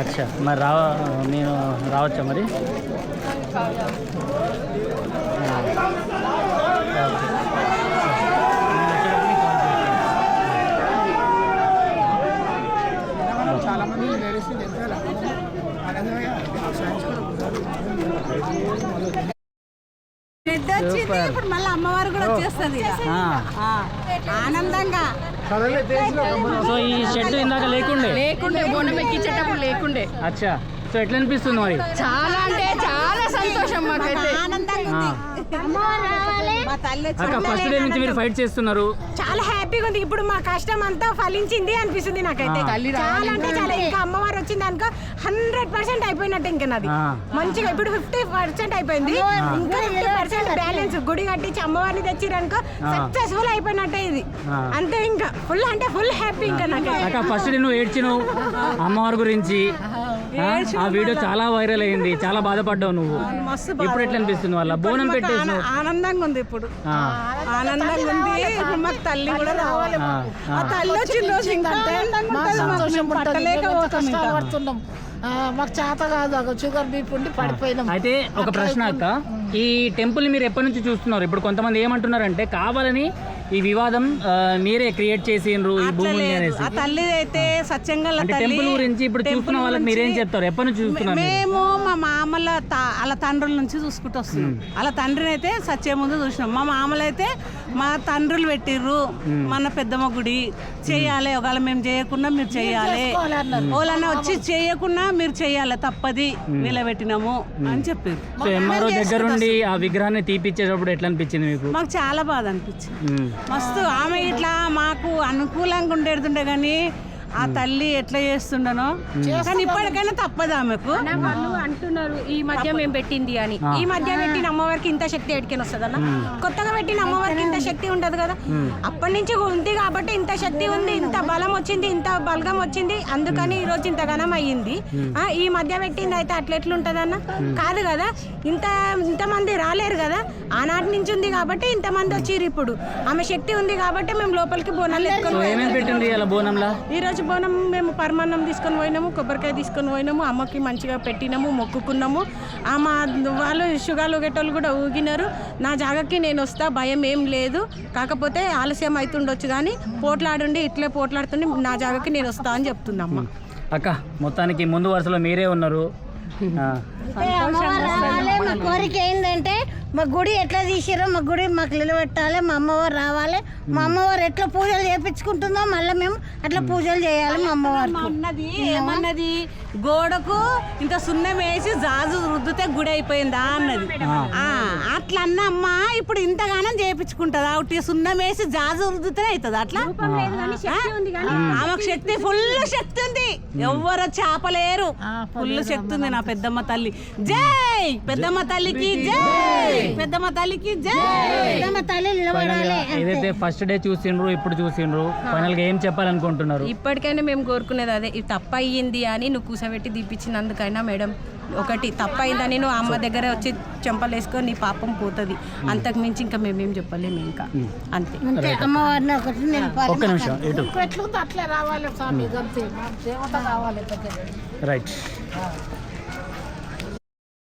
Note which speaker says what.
Speaker 1: అచ్చా మరి రావ నేను రావచ్చా మరి
Speaker 2: చాలా మంది లేడీస్ తెలుసు
Speaker 3: బిడ్డ వచ్చింది
Speaker 1: సూపర్.
Speaker 3: ఇప్పుడు మళ్ళీ అమ్మవారు కూడా వచ్చేస్తుంది ఇక.
Speaker 1: ఆ.
Speaker 3: ఆ, ఆనందంగా.
Speaker 1: సో ఈ షెడ్ ఇందాక లేకుండే?
Speaker 4: లేకుండే బోనం ఎక్కించేటప్పుడు లేకుండే.
Speaker 1: అచ్చా. సో ఎట్లా అనిపిస్తుంది మరి?
Speaker 4: చాలా అంటే చాలా సంతోషం మాకైతే.
Speaker 3: మా తల్లి
Speaker 1: అక్క
Speaker 3: వచ్చింది.
Speaker 1: ఫస్ట్ డే నుంచి మీరు ఫైట్ చేస్తున్నారు.
Speaker 5: చాలా హ్యాపీగా ఉంది. ఇప్పుడు మా కష్టం అంతా ఫలించింది అనిపిస్తుంది నాకైతే.
Speaker 4: తల్లి
Speaker 5: చాలా అంటే చాలా. ఇంకా అమ్మవారు వచ్చింది అనుకో హండ్రెడ్ పర్సెంట్ అయిపోయినట్టు ఇంకా నాది. మంచిగా ఇప్పుడు ఫిఫ్టీ పర్సెంట్ అయిపోయింది. ఇంకా ఫిఫ్టీ పర్సెంట్ బ్యాలెన్స్ గుడి కట్టించి అమ్మవారిని తెచ్చిరనుకో. సక్సెస్ఫుల్ అయిపోయినట్టే ఇది. అంతే ఇంకా. ఫుల్ అంటే ఫుల్ హ్యాపీ ఇంకా నాకు
Speaker 1: అక్క ఫస్ట్ డే నువ్వు ఏడ్చినావు? అమ్మవారి గురించి. ఆ, వీడియో చాలా వైరల్ అయింది చాలా బాధపడ్డావు నువ్వు.
Speaker 3: మస్తు
Speaker 1: ఇప్పుడు ఎట్లా అనిపిస్తుంది వాళ్ళ బోనం పెట్టేసి
Speaker 3: ఆన- ఆనందంగా ఉంది ఇప్పుడు.
Speaker 1: ఆ,
Speaker 3: ఆనందంగా ఉంది. ఇప్పుడు మాకు తల్లి కూడా రావాలి.
Speaker 1: ఆ.
Speaker 3: తల్లి వచ్చిన రోజు ఇంకా మాకు.
Speaker 2: చేత కాదు. షుగర్ బీపీ ఉండి పడిపోయినాం.
Speaker 1: అయితే ఒక ప్రశ్న అక్క. ఈ టెంపుల్ మీరు ఎప్పటి నుంచి చూస్తున్నారు? ఇప్పుడు కొంతమంది ఏమంటున్నారంటే కావాలని ఈ వివాదం మీరే క్రియేట్ చేసిండ్రు ఈ భూమి
Speaker 3: ఆ తల్లి అయితే సత్యంగా
Speaker 1: టెంపుల్ గురించి ఇప్పుడు చూస్తున్న వాళ్ళకి మీరేం చెప్తారు? ఎప్పటి నుంచి చూస్తున్నారు?
Speaker 3: మేము మా మామల వాళ్ళ తండ్రుల నుంచి చూసుకుంటూ వస్తున్నాం. వాళ్ళ తండ్రిని అయితే సత్య ముందు చూసినాం. మా మామలు అయితే మా తండ్రులు పెట్టిర్రు మన పెద్దమ్మ గుడి. చేయాలి ఒకవేళ మేము చేయకుండా మీరు చేయాలి. వాళ్ళన్న వచ్చి చేయకుండా మీరు చేయాలి తప్పది నిలబెట్టినాము. అని చెప్పారు.
Speaker 1: ఎంఆర్ఓ దగ్గర నుండి ఆ విగ్రహాన్ని తీపిచ్చేటప్పుడు ఎట్లా అనిపించింది మీకు?
Speaker 3: మాకు చాలా బాధ అనిపించింది. మస్తు ఆమె ఇట్లా మాకు అనుకూలంగా ఉండేడుతుండే కానీ ఆ తల్లి ఎట్లా చేస్తుండనో? కానీ ఇప్పటికైనా తప్పదు ఆమెకు.
Speaker 5: వాళ్ళు అంటున్నారు ఈ మధ్య మేము పెట్టింది అని. ఈ మధ్య పెట్టిన అమ్మవారికి ఇంత శక్తి ఎడికెన్ వస్తుంది అన్న. కొత్తగా పెట్టిన అమ్మవారికి ఇంత శక్తి ఉండదు కదా. అప్పటి నుంచి ఉంది కాబట్టి ఇంత శక్తి ఉంది ఇంత బలం వచ్చింది ఇంత బలగం వచ్చింది. అందుకని ఈ రోజు ఇంత ఘనం అయ్యింది ఆ, ఈ మధ్య పెట్టింది అయితే అట్లా ఎట్లుంటది అన్న కాదు కదా. ఇంత ఇంతమంది రాలేరు కదా. ఆనాటి నుంచి ఉంది కాబట్టి ఇంతమంది వచ్చిర్రు ఇప్పుడు. ఆమె శక్తి ఉంది కాబట్టి మేము లోపలికి ఎత్తుకొని
Speaker 1: బోనంలా?
Speaker 5: ఈ రోజు బోనం మేము పరమాన్నం తీసుకొని పోయినాము కొబ్బరికాయ తీసుకొని పోయినాము అమ్మకి మంచిగా పెట్టినాము మొక్కుకున్నాము. ఆ మా వాళ్ళు షుగర్లు గెట్టోళ్ళు కూడా ఊగినారు. నా జాగకి నేను వస్తా భయం ఏం లేదు. కాకపోతే ఆలస్యం అవుతుండొచ్చు కానీ పోట్లాడుండి ఇట్లే పోట్లాడుతుండి నా జాగకి నేను వస్తా అని చెప్తుంది అమ్మ
Speaker 1: అక్క మొత్తానికి ముందు వరుసలో మీరే ఉన్నారు.
Speaker 6: కోరిక ఏంటంటే మా గుడి ఎట్లా తీసిరో మా గుడి మాకు నిలబెట్టాలి మా అమ్మవారు రావాలి. మా అమ్మవారు ఎట్లా పూజలు చేపించుకుంటుందో మళ్ళీ మేము అట్లా పూజలు చేయాలి మా అమ్మవారికి.
Speaker 3: అన్నది ఏమన్నది? గోడకు ఇంత సున్నం వేసి జాజు రుద్దితే గుడి అయిపోయిందా అన్నది. ఆ, అట్లా అన్న అమ్మ ఇప్పుడు ఇంతగానం చేపించుకుంటుందా? ఒకటి సున్నం వేసి జాజు రుద్దితే అవుతుంది అట్లా? ఆ? ఆమెకు శక్తి ఫుల్ శక్తి ఉంది. ఎవ్వరు చేపలేరు. ఫుల్ శక్తి ఉంది నా పెద్దమ్మ తల్లి. జై! పెద్దమ్మ తల్లికి జై! పెద్దమ్మ తల్లికి
Speaker 6: తల్లి నిలబడాలి
Speaker 1: ఏదైతే ఫస్ట్ డే చూసిండ్రు ఇప్పుడు చూసిండ్రు ఫైనల్గా ఏం చెప్పాలనుకుంటున్నారు?
Speaker 5: ఇప్పటికైనా మేము కోరుకునేది అదే ఇది తప్పు అయ్యింది అని నువ్వు కూసబెట్టి దీపించినందుకైనా మేడం ఒకటి తప్పు అయిందని నువ్వు అమ్మ దగ్గర వచ్చి చెంపలు వేసుకొని నీ పాపం పోతుంది. అంతకు మించి ఇంకా మేమేం చెప్పలేము ఇంకా. అంతే.
Speaker 6: అమ్మవారిని ఒకటి
Speaker 1: ఒక్క నిమిషం ఇటు.
Speaker 2: రావాలి స్వామి
Speaker 1: రైట్